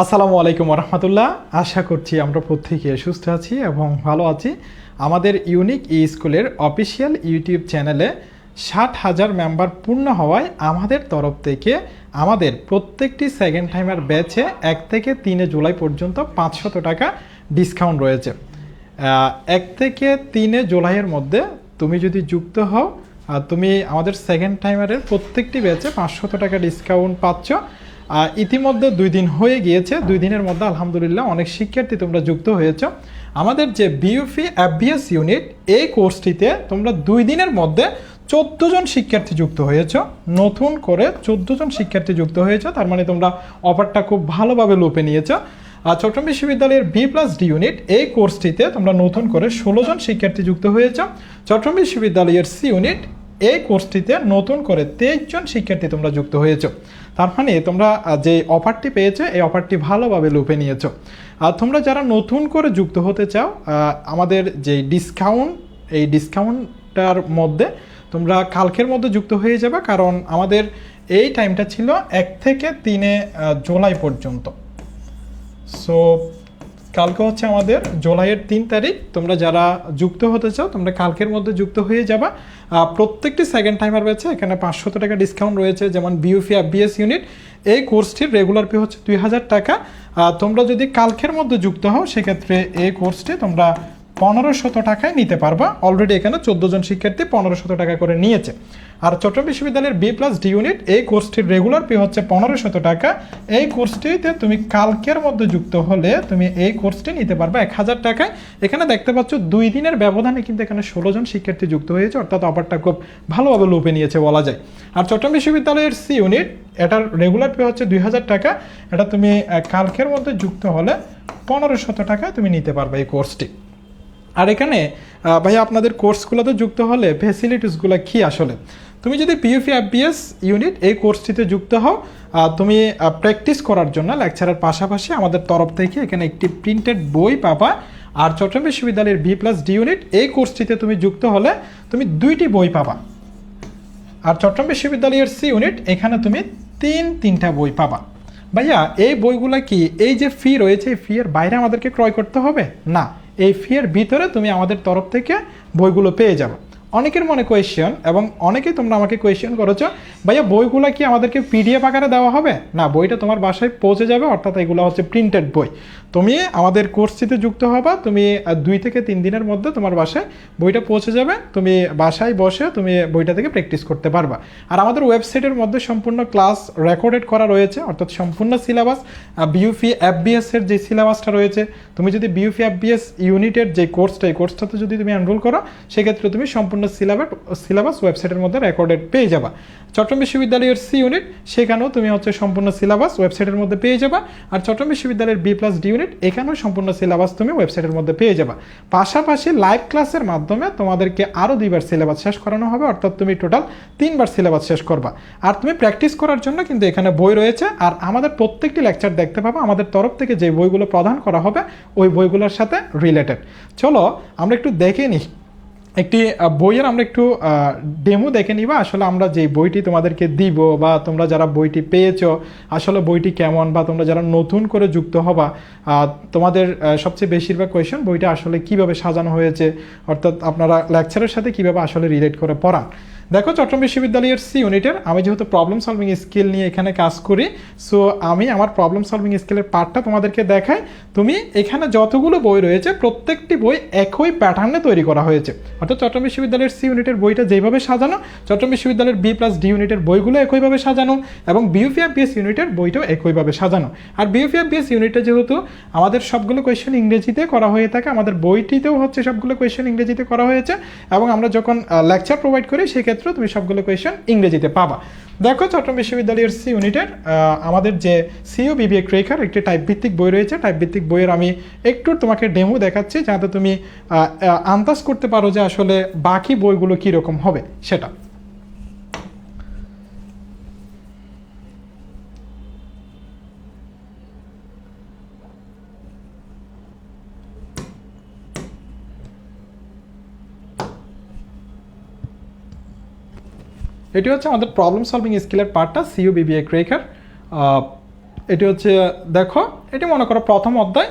আসসালামু আলাইকুম রহমতুল্লাহ আশা করছি আমরা প্রত্যেকে সুস্থ আছি এবং ভালো আছি। আমাদের ইউনিক ই স্কুলের অফিসিয়াল ইউটিউব চ্যানেলে ষাট হাজার মেম্বার পূর্ণ হওয়ায় আমাদের তরফ থেকে আমাদের প্রত্যেকটি সেকেন্ড টাইমার ব্যাচে এক থেকে তিনে জুলাই পর্যন্ত পাঁচশত টাকা ডিসকাউন্ট রয়েছে। এক থেকে তিনে জুলাইয়ের মধ্যে তুমি যদি যুক্ত হও তুমি আমাদের সেকেন্ড টাইমারের প্রত্যেকটি ব্যাচে পাঁচশত টাকা ডিসকাউন্ট পাচ্ছ। ইতিমধ্যে দুই দিন হয়ে গিয়েছে। দুই দিনের মধ্যে আলহামদুলিল্লাহ অনেক শিক্ষার্থী তোমরা যুক্ত হয়েছ। আমাদের যে বিউফি অ্যাবিএস ইউনিট এই কোর্সটিতে তোমরা দুই দিনের মধ্যে চোদ্দ জন শিক্ষার্থী যুক্ত হয়েছ। নতুন করে চোদ্দ জন শিক্ষার্থী যুক্ত হয়েছে। তার মানে তোমরা অফারটা খুব ভালোভাবে লোপে নিয়েছো। আর চট্টগ্রাম বিশ্ববিদ্যালয়ের বি প্লাস ডি ইউনিট এই কোর্সটিতে তোমরা নতুন করে ষোলো জন শিক্ষার্থী যুক্ত হয়েছ। চট্টগ্রাম বিশ্ববিদ্যালয়ের সি ইউনিট এই কোর্সটিতে নতুন করে তেইশ জন শিক্ষার্থী তোমরা যুক্ত হয়েছ। তার মানে তোমরা যে অফারটি পেয়েছ, এই অফারটি ভালোভাবে লুপে নিয়েছো। আর তোমরা যারা নতুন করে যুক্ত হতে চাও আমাদের যে ডিসকাউন্ট এই ডিসকাউন্টটার মধ্যে তোমরা কালকের মধ্যে যুক্ত হয়ে যাবে, কারণ আমাদের এই টাইমটা ছিল এক থেকে তিনে জুলাই পর্যন্ত। সো কালকে হচ্ছে আমাদের জুলাইয়ের তিন তারিখ। তোমরা যারা যুক্ত হতে চাও, তোমরা কালকের মধ্যে যুক্ত হয়ে যাবা। প্রত্যেকটি সেকেন্ড টাইমার রয়েছে, এখানে পাঁচশো টাকা ডিসকাউন্ট রয়েছে, যেমন বিউফি বিএস ইউনিট এই কোর্সটির রেগুলার ফি হচ্ছে দুই হাজার টাকা। তোমরা যদি কালকের মধ্যে যুক্ত হও, সেক্ষেত্রে এই কোর্সটি তোমরা পনেরোশত টাকায় নিতে পারবা। অলরেডি এখানে চোদ্দ জন শিক্ষার্থী পনেরোশত টাকা করে নিয়েছে। আর চট্টগ্রাম বিশ্ববিদ্যালয়ের বি প্লাস ডি ইউনিট এই কোর্সটির রেগুলার ফি হচ্ছে পনেরোশত টাকা। এই কোর্সটিতে তুমি কালকের মধ্যে যুক্ত হলে তুমি এই কোর্সটি নিতে পারবে এক হাজার টাকায়। এখানে দেখতে পাচ্ছ দুই দিনের ব্যবধানে কিন্তু এখানে ষোলো জন শিক্ষার্থী যুক্ত হয়েছে, অর্থাৎ অফারটা খুব ভালোভাবে লোপে নিয়েছে বলা যায়। আর চট্টগ্রাম বিশ্ববিদ্যালয়ের সি ইউনিট এটার রেগুলার ফি হচ্ছে দুই হাজার টাকা। এটা তুমি কালকের মধ্যে যুক্ত হলে পনেরোশত টাকায় তুমি নিতে পারবে এই কোর্সটি আর এখানে ভাই আপনাদের কোর্সগুলোতে যুক্ত হলে ফেসিলিটিসগুলো কি আসলে? তুমি যদি পিইউপি এফবিএস ইউনিট এই কোর্সটিতে যুক্ত হও তুমি প্র্যাকটিস করার জন্য লেকচারের পাশাপাশি আমাদের তরফ থেকে এখানে একটি প্রিন্টেড বই পাবা। আর চট্টগ্রাম বিশ্ববিদ্যালয়ের বি প্লাস ডি ইউনিট এই কোর্সটিতে তুমি যুক্ত হলে তুমি দুইটি বই পাবা। আর চট্টগ্রাম বিশ্ববিদ্যালয়ের সি ইউনিট এখানে তুমি তিন, তিনটা বই পাবা। ভাইয়া, এই বইগুলা কি এই যে ফি রয়েছে, এই ফি এর বাইরে আমাদেরকে ক্রয় করতে হবে? না। এই ফিয়ের ভিতরে তুমি আমাদের তরফ থেকে বইগুলো পেয়ে যাবে। অনেকের মনে কোয়েশ্চেন এবং অনেকেই তোমরা আমাকে কোয়েশ্চেন করেছ, ভাইয়া, বইগুলো কি আমাদেরকে পিডিএফ আকারে দেওয়া হবে? না, বইটা তোমার বাসায় পৌঁছে যাবে, অর্থাৎ এগুলো হচ্ছে প্রিন্টেড বই। তুমি আমাদের কোর্সটিতে যুক্ত হবা, তুমি দুই থেকে তিন দিনের মধ্যে তোমার বাসায় বইটা পৌঁছে যাবে, তুমি বাসায় বসে তুমি বইটা থেকে প্র্যাকটিস করতে পারবা। আর আমাদের ওয়েবসাইটের মধ্যে সম্পূর্ণ ক্লাস রেকর্ডেড করা রয়েছে, অর্থাৎ সম্পূর্ণ সিলেবাস বিউফি এফবিএস এর যে সিলেবাসটা রয়েছে, তুমি যদি বিউফি এফবিএস ইউনিটের যে কোর্সটা এই কোর্সটাতে যদি তুমি এনরোল করো, সেক্ষেত্রে তুমি সম্পূর্ণ সিলেবাস সিলেবাস ওয়েবসাইটের মধ্যে রেকর্ডেড পেয়ে যাবা। চট্টগ্রাম বিশ্ববিদ্যালয়ের সি ইউনিট সেখানেও তুমি হচ্ছে সম্পূর্ণ সিলেবাস ওয়েবসাইটের মধ্যে পেয়ে যাবা। আর চট্টগ্রাম বিশ্ববিদ্যালয়ের বি প্লাস ডি ইউনিট এখানেও সম্পূর্ণ সিলেবাস তুমি ওয়েবসাইটের মধ্যে পেয়ে যাবা। পাশাপাশি লাইভ ক্লাসের মাধ্যমে তোমাদেরকে আরও দুইবার সিলেবাস শেষ করানো হবে, অর্থাৎ তুমি টোটাল তিনবার সিলেবাস শেষ করবা। আর তুমি প্র্যাকটিস করার জন্য কিন্তু এখানে বই রয়েছে। আর আমাদের প্রত্যেকটি লেকচার দেখতে পাবো, আমাদের তরফ থেকে যে বইগুলো প্রদান করা হবে, ওই বইগুলোর সাথে রিলেটেড চলো আমরা একটু দেখে নিই। একটি বইয়ের আমরা একটু ডেমো দেখে নিবা। আসলে আমরা যে বইটি তোমাদেরকে দিব বা তোমরা যারা বইটি পেয়েছ, আসলে বইটি কেমন বা তোমরা যারা নতুন করে যুক্ত হবা তোমাদের সবচেয়ে বেশিরভাগ কোয়েশন বইটা আসলে কীভাবে সাজানো হয়েছে, অর্থাৎ আপনারা লেকচারের সাথে কীভাবে আসলে রিলেট করে পড়ান। দেখো চট্টগ্রাম বিশ্ববিদ্যালয়ের সি ইউনিটের আমি যেহেতু প্রবলেম সলভিং স্কিল নিয়ে এখানে কাজ করি সো আমি আমার প্রবলেম সলভিং স্কিলের পার্টটা তোমাদেরকে দেখাই। তুমি এখানে যতগুলো বই রয়েছে, প্রত্যেকটি বই একই প্যাটার্নে তৈরি করা হয়েছে। অর্থাৎ চট্টগ্রাম বিশ্ববিদ্যালয়ের সি ইউনিটের বইটা যেভাবে সাজানো, চট্টগ্রাম বিশ্ববিদ্যালয়ের বি প্লাস ডি ইউনিটের বইগুলো একইভাবে সাজানো, এবং বিউপিএফবিএস ইউনিটের বইটাও একইভাবে সাজানো। আর বিউপিএফবিএস ইউনিটে যেহেতু আমাদের সবগুলো কোয়েশ্চেন ইংরেজিতে করা হয়ে থাকে, আমাদের বইটিতেও হচ্ছে সবগুলো কোয়েশ্চেন ইংরেজিতে করা হয়েছে, এবং আমরা যখন লেকচার প্রোভাইড করি সেক্ষেত্রে তুমি সবগুলো কোয়েশন ইংরেজিতে পাবা। দেখো, চট্টগ্রাম বিশ্ববিদ্যালয়ের সি ইউনিটের আমাদের যে C O B B A cracker একটি টাইপ ভিত্তিক বই রয়েছে। টাইপ ভিত্তিক বইয়ের আমি একটু তোমাকে ডেমো দেখাচ্ছি, যাতে তুমি আন্দাজ করতে পারো যে আসলে বাকি বইগুলো কীরকম হবে সেটা। এটি হচ্ছে আমাদের প্রবলেম সলভিং স্কিলের পার্টটা সিও বিবিএ ক্রেকার এটি হচ্ছে, দেখো, এটি মনে করো প্রথম অধ্যায়।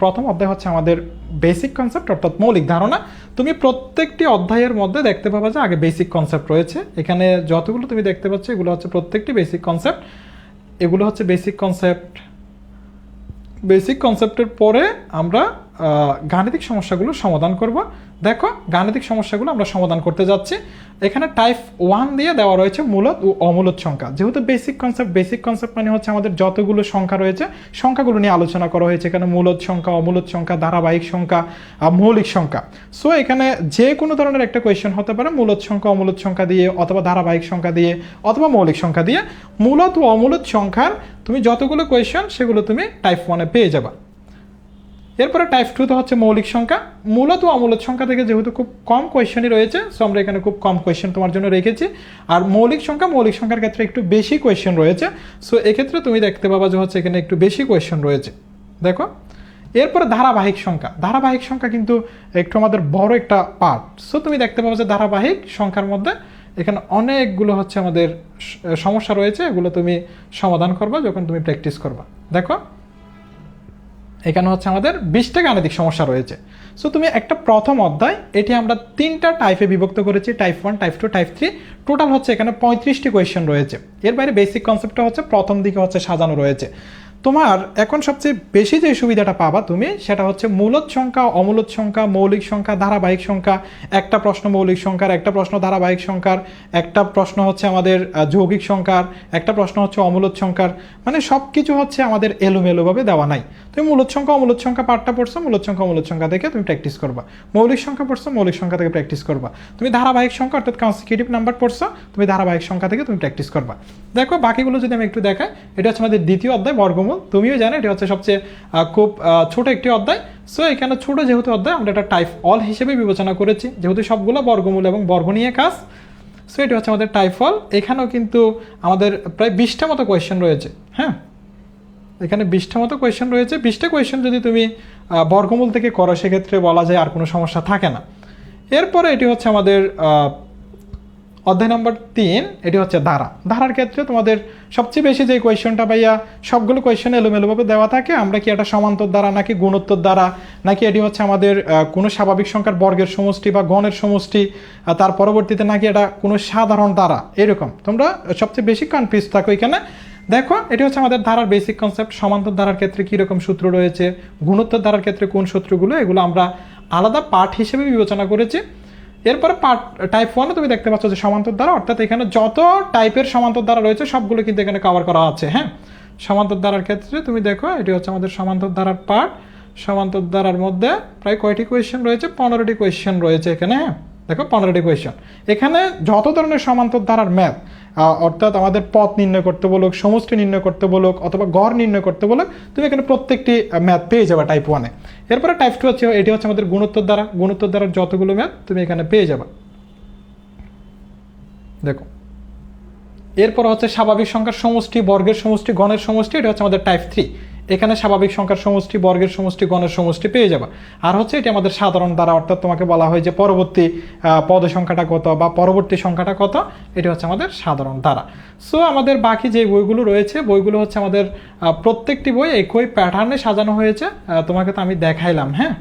প্রথম অধ্যায় হচ্ছে আমাদের বেসিক কনসেপ্ট অর্থাৎ মৌলিক ধারণা। তুমি প্রত্যেকটি অধ্যায়ের মধ্যে দেখতে পাবা যে আগে বেসিক কনসেপ্ট রয়েছে। এখানে যতগুলো তুমি দেখতে পাচ্ছ, এগুলো হচ্ছে প্রত্যেকটি বেসিক কনসেপ্ট এগুলো হচ্ছে বেসিক কনসেপ্ট বেসিক কনসেপ্টের পরে আমরা গাণিতিক সমস্যাগুলো সমাধান করব। দেখো, গাণিতিক সমস্যাগুলো আমরা সমাধান করতে যাচ্ছি। এখানে টাইপ ওয়ান দিয়ে দেওয়া রয়েছে মূলত ও অমূলত সংখ্যা। যেহেতু বেসিক কনসেপ্ট বেসিক কনসেপ্ট মানে হচ্ছে আমাদের যতগুলো সংখ্যা রয়েছে, সংখ্যাগুলো নিয়ে আলোচনা করা হয়েছে। এখানে মূলত সংখ্যা, অমূলত সংখ্যা, ধারাবাহিক সংখ্যা মৌলিক সংখ্যা। সো এখানে যে কোনো ধরনের একটা কোয়েশ্চেন হতে পারে, মূলত সংখ্যা, অমূলত সংখ্যা দিয়ে, অথবা ধারাবাহিক সংখ্যা দিয়ে, অথবা মৌলিক সংখ্যা দিয়ে। মূলত ও অমূলত সংখ্যার তুমি যতগুলো কোয়েশ্চেন সেগুলো তুমি টাইপ ওয়ানে পেয়ে যাবা। এরপরে টাইপ টুতে হচ্ছে মৌলিক সংখ্যা। মূলত অমূলত সংখ্যা থেকে যেহেতু খুব কম কোয়েশ্চেনই রয়েছে সো আমরা এখানে খুব কম কোয়েশন তোমার জন্য রেখেছি। আর মৌলিক সংখ্যা, মৌলিক সংখ্যার ক্ষেত্রে একটু বেশি কোয়েশ্চেন রয়েছে। সো এক্ষেত্রে তুমি দেখতে পাবা যে হচ্ছে এখানে একটু বেশি কোয়েশ্চেন রয়েছে। দেখো, এরপরে ধারাবাহিক সংখ্যা। ধারাবাহিক সংখ্যা কিন্তু একটু আমাদের বড় একটা পার্ট সো তুমি দেখতে পাবো যে ধারাবাহিক সংখ্যার মধ্যে এখানে অনেকগুলো হচ্ছে আমাদের সমস্যা রয়েছে। এগুলো তুমি সমাধান করবা যখন তুমি প্র্যাকটিস করবা। দেখো এখানে হচ্ছে আমাদের বিশটা গাণিতিক সমস্যা রয়েছে। সো তুমি একটা প্রথম অধ্যায়, এটি আমরা তিনটা টাইপে বিভক্ত করেছি type one type two type three total হচ্ছে এখানে পঁয়ত্রিশটি কোয়েশ্চেন রয়েছে। এর বাইরে বেসিক কনসেপ্টটা হচ্ছে প্রথম দিকে হচ্ছে সাজানো রয়েছে। তোমার এখন সবচেয়ে বেশি যে সুবিধাটা পাবা তুমি, সেটা হচ্ছে মূলত সংখ্যা, অমূলত সংখ্যা, মৌলিক সংখ্যা, ধারাবাহিক সংখ্যা। একটা প্রশ্ন মৌলিক সংখ্যার, একটা প্রশ্ন ধারাবাহিক সংখ্যার, একটা প্রশ্ন হচ্ছে আমাদের যৌগিক সংখ্যার, একটা প্রশ্ন হচ্ছে অমূলত সংখ্যার। মানে সব কিছু হচ্ছে আমাদের এলোমেলোভাবে দেওয়া নাই। তুমি মূলত সংখ্যা, অমূলত সংখ্যা পাঠটা পড়ছো, মূলত সংখ্যা, অমূলত সংখ্যা থেকে তুমি প্র্যাকটিস করবা। মৌলিক সংখ্যা পড়ছো, মৌলিক সংখ্যা থেকে প্র্যাকটিস করবা। তুমি ধারাবাহিক সংখ্যা, অর্থাৎ কনসিকিউটিভ নাম্বার পড়ছো, তুমি ধারাবাহিক সংখ্যা থেকে তুমি প্র্যাকটিস করবা। দেখো, বাকিগুলো যদি আমি একটু দেখাই, এটা হচ্ছে আমাদের দ্বিতীয় অধ্যায়, বর্গমূল। তুমিও জানো, এটা হচ্ছে সবচেয়ে খুব ছোট একটি অধ্যায়। সো এখানে ছোট যেহেতু অধ্যায়, আমরা এটা টাইপ অল হিসেবে বিবেচনা করেছি। যেহেতু সবগুলো বর্গমূল এবং বর্গ নিয়ে কাজ সো এটা হচ্ছে আমাদের টাইপ অল এখানেও কিন্তু আমাদের প্রায় বিশটা মতো কোয়েশ্চেন রয়েছে হ্যাঁ? এখানে বিশটা মতো কোয়েশ্চেন রয়েছে। বিশটা কোয়েশ্চেন যদি তুমি বর্গমূল থেকে করো, সেক্ষেত্রে বলা যায় আর কোনো সমস্যা থাকে না। এরপরে এটি হচ্ছে আমাদের অধ্যায় নম্বর তিন, এটি হচ্ছে ধারা। ধারার ক্ষেত্রে তোমাদের সবচেয়ে বেশি যে কোয়েশ্চনটা ভাইয়া সবগুলো কোয়েশ্চেন এলোমেলোভাবে দেওয়া থাকে, আমরা কি এটা সমান্তর দ্বারা নাকি গুণোত্তর দ্বারা, নাকি এটি হচ্ছে আমাদের কোনো স্বাভাবিক সংখ্যার বর্গের সমষ্টি বা গণের সমষ্টি তার পরবর্তীতে নাকি এটা কোনো সাধারণ দ্বারা, এরকম। তোমরা সবচেয়ে বেশি কনফিউজ থাকো এখানে। দেখো, এটি হচ্ছে আমাদের ধারার বেসিক কনসেপ্ট সমান্তর ধারার ক্ষেত্রে কীরকম সূত্র রয়েছে, গুণোত্তর ধারার ক্ষেত্রে কোন সূত্রগুলো, এগুলো আমরা আলাদা পাঠ হিসেবে বিবেচনা করেছি। এরপরে পার্ট টাইপ ওয়ানে তুমি দেখতে পাচ্ছ যে সমান্তর দ্বারা, অর্থাৎ এখানে যত টাইপের সমান্তর দ্বারা রয়েছে, সবগুলো কিন্তু এখানে কভার করা আছে হ্যাঁ? সমান্তর দ্বারার ক্ষেত্রে তুমি দেখো, এটি হচ্ছে আমাদের সমান্তর দ্বারার পার্ট সমান্তর দ্বারার মধ্যে প্রায় কয়টি কোয়েশ্চেন রয়েছে? পনেরোটি কোয়েশ্চেন রয়েছে এখানে হ্যাঁ? দেখো, পনেরোটি কোয়েশ্চেন এখানে যত ধরনের সমান্তর ধারার ম্যাথ অর্থাৎ আমাদের পথ নির্ণয় করতে বলুক, সমষ্টি নির্ণয় করতে বলুক, অথবা গড় নির্ণয় করতে বলুক, তুমি এখানে প্রত্যেকটি ম্যাথ পেয়ে যাবে টাইপ ওয়ানে এরপরে টাইপ টু হচ্ছে, এটি হচ্ছে আমাদের গুণোত্তর দ্বারা। গুণোত্তর দ্বারা যতগুলো ম্যাথ তুমি এখানে পেয়ে যাবে। দেখো। এরপর হচ্ছে স্বাভাবিক সংখ্যার সমষ্টি, বর্গের সমষ্টি, গণের সমষ্টি, এটা হচ্ছে আমাদের টাইপ থ্রি এখানে স্বাভাবিক সংখ্যার সমষ্টি, বর্গের সমষ্টি, গণের সমষ্টি পেয়ে যাবে। আর হচ্ছে এটি আমাদের সাধারণ দ্বারা, অর্থাৎ তোমাকে বলা হয় যে পরবর্তী পদ সংখ্যাটা কত বা পরবর্তী সংখ্যাটা কত, এটি হচ্ছে আমাদের সাধারণ দ্বারা। সো আমাদের বাকি যে বইগুলো রয়েছে, বইগুলো হচ্ছে আমাদের প্রত্যেকটি বই একই প্যাটার্নে সাজানো হয়েছে। তোমাকে তো আমি দেখাইলাম হ্যাঁ?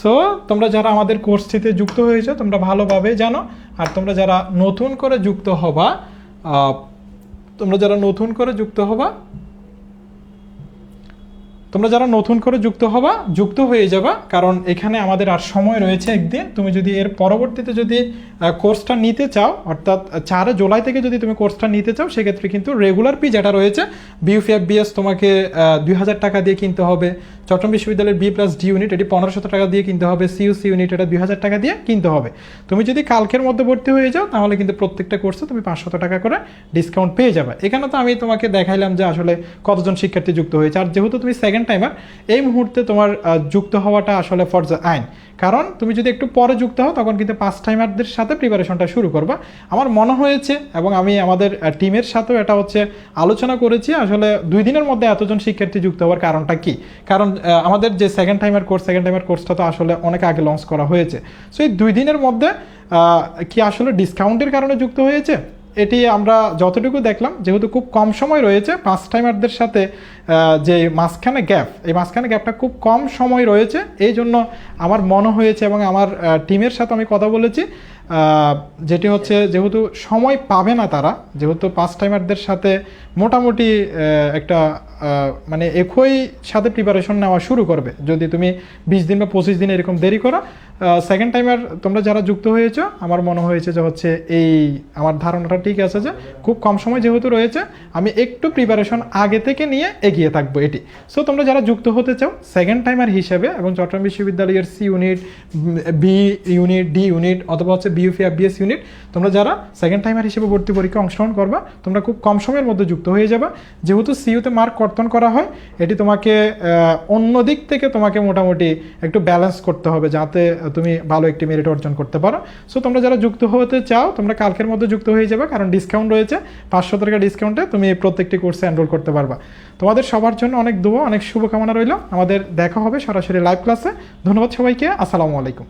সো তোমরা যারা আমাদের কোর্সটিতে যুক্ত হয়েছে, তোমরা ভালোভাবে জানো। আর তোমরা যারা নতুন করে যুক্ত হবা তোমরা যারা নতুন করে যুক্ত হবা তোমরা যারা নতুন করে যুক্ত হবা, যুক্ত হয়ে যাবা, কারণ এখানে আমাদের আর সময় রয়েছে একদিন। তুমি যদি এর পরবর্তীতে যদি কোর্সটা নিতে চাও, অর্থাৎ চারে জুলাই থেকে যদি তুমি কোর্সটা নিতে চাও, সেক্ষেত্রে কিন্তু রেগুলার পি যেটা রয়েছে বিউপিএফ বিএস তোমাকে দুই হাজার টাকা দিয়ে কিনতে হবে। চট্টগ্রাম বিশ্ববিদ্যালয়ের বি প্লাস ডি ইউনিট এটি পনেরোশো টাকা দিয়ে কিনতে হবে। সিইউসি ইউনিট এটা দুই হাজার টাকা দিয়ে কিনতে হবে। তুমি যদি কালকের মধ্যে ভর্তি হয়ে যাও, তাহলে কিন্তু প্রত্যেকটা কোর্সে তুমি পাঁচশত টাকা করে ডিসকাউন্ট পেয়ে যাবে। এখানে তো আমি তোমাকে দেখাইলাম যে আসলে কতজন শিক্ষার্থী যুক্ত হয়েছে। আর যেহেতু তুমি সেকেন্ড টাইমার এই মুহূর্তে তোমার যুক্ত হওয়াটা আসলে ফর দ্য আইন। কারণ তুমি যদি একটু পরে যুক্ত হও, তখন কিন্তু পাঁচ টাইমারদের সাথে প্রিপারেশনটা শুরু করবা। আমার মনে হয়েছে, এবং আমি আমাদের টিমের সাথেও এটা হচ্ছে আলোচনা করেছি, আসলে দুই দিনের মধ্যে এতজন শিক্ষার্থী যুক্ত হওয়ার কারণটা কি? কারণ আমাদের যে second timer course second timer কোর্সটা তো আসলে অনেক আগে লঞ্চ করা হয়েছে। সো এই দুই দিনের মধ্যে কি আসলে ডিসকাউন্টের কারণে যুক্ত হয়েছে? এটি আমরা যতটুকু দেখলাম, যেহেতু খুব কম সময় রয়েছে পাঁচ টাইমারদের সাথে যে মাঝখানে গ্যাপ এই মাঝখানে গ্যাপটা খুব কম সময় রয়েছে, এই জন্য আমার মনে হয়েছে এবং আমার টিমের সাথে আমি কথা বলেছি যেটি হচ্ছে যেহেতু সময় পাবে না তারা, যেহেতু পাঁচ টাইমারদের সাথে মোটামুটি একটা মানে একই সাথে প্রিপারেশন নেওয়া শুরু করবে। যদি তুমি বিশ দিন বা পঁচিশ দিন এরকম দেরি করো সেকেন্ড টাইমার তোমরা যারা যুক্ত হয়েছো, আমার মনে হয়েছে যে হচ্ছে এই আমার ধারণাটা ঠিক আছে যে খুব কম সময় যেহেতু রয়েছে, আমি একটু প্রিপারেশন আগে থেকে নিয়ে এগিয়ে থাকব এটি। সো তোমরা যারা যুক্ত হতে চাও সেকেন্ড টাইমার হিসেবে এবং চট্টগ্রাম বিশ্ববিদ্যালয়ের C unit B unit D unit অথবা হচ্ছে বিইউপি বিএস ইউনিট তোমরা যারা সেকেন্ড টাইমার হিসেবে ভর্তি পরীক্ষা অংশগ্রহণ করবা, তোমরা খুব কম সময়ের মধ্যে যুক্ত হয়ে যাবে। যেহেতু সিইউতে মার্ক কর্তন করা হয়, এটি তোমাকে অন্য দিক থেকে তোমাকে মোটামুটি একটু ব্যালেন্স করতে হবে যাতে তুমি ভালো একটি মেরিট অর্জন করতে পারো। সো তোমরা যারা যুক্ত হতে চাও, তোমরা কালকের মধ্যে যুক্ত হয়ে যাবে, কারণ ডিসকাউন্ট রয়েছে। পাঁচশো টাকা ডিসকাউন্টে তুমি প্রত্যেকটি কোর্সে এনরোল করতে পারবা। তোমাদের সবার জন্য অনেক দোয়া, অনেক শুভকামনা রইল। আমাদের দেখা হবে সরাসরি লাইভ ক্লাসে ধন্যবাদ সবাইকে। আসসালামু আলাইকুম।